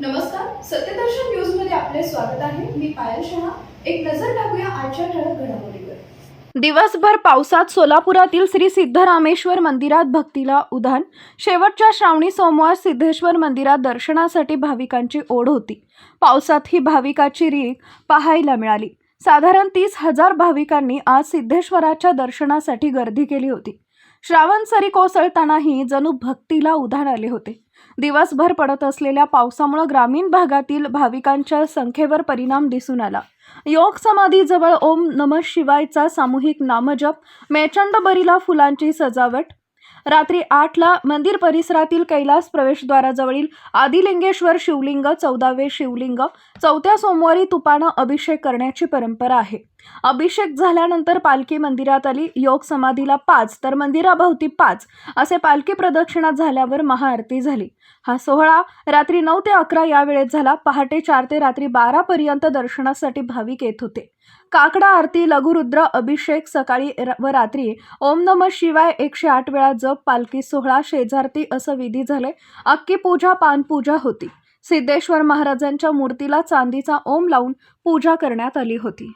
नमस्कार सत्यदर्शन न्यूजमध्ये आपले स्वागत आहे. मी पायल शहा. एक नजर टाकूया आजच्या ठळक घडामोडीवर. दिवसभर पावसात सोलापुरातील श्री सिद्धरामेश्वर मंदिरात भक्तीला उधाण. शेवटच्या श्रावणी सोमवार सिद्धेश्वर मंदिरात दर्शनासाठी भाविकांची ओढ होती. पावसात ही भाविकाची रीग पाहायला मिळाली. साधारण तीस हजार भाविकांनी आज सिद्धेश्वराच्या दर्शनासाठी गर्दी केली होती. श्रावण सरी कोसळतानाही जणू भक्तीला उधाण आले होते. दिवसभर पडत असलेल्या पावसामुळे ग्रामीण भागातील भाविकांच्या संख्येवर परिणाम दिसून आला. योग समाधीजवळ ओम नम शिवायचा सामूहिक नामजप मेचंड बरीला फुलांची सजावट. रात्री आठला मंदिर परिसरातील कैलास प्रवेशद्वाराजवळील आदिलिंगेश्वर शिवलिंग चौदावे शिवलिंग चौथ्या सोमवारी तुपानं अभिषेक करण्याची परंपरा आहे. अभिषेक झाल्यानंतर पालखी मंदिरात आली. योग समाधीला पाच तर मंदिराभोवती पाच असे पालखी प्रदक्षिणा झाल्यावर महाआरती झाली. हा सोहळा रात्री नऊ ते अकरा या वेळेत झाला. पहाटे चार ते रात्री बारा पर्यंत दर्शनासाठी भाविक येत होते. काकडा आरती लघुरुद्र अभिषेक सकाळी व रात्री ओम नम शिवाय एकशे आठ वेळा जप पालखी सोहळा शेजारती असं विधी झाले. अक्की पूजा पानपूजा होती. सिद्धेश्वर महाराजांच्या मूर्तीला चांदीचा ओम लावून पूजा करण्यात आली होती.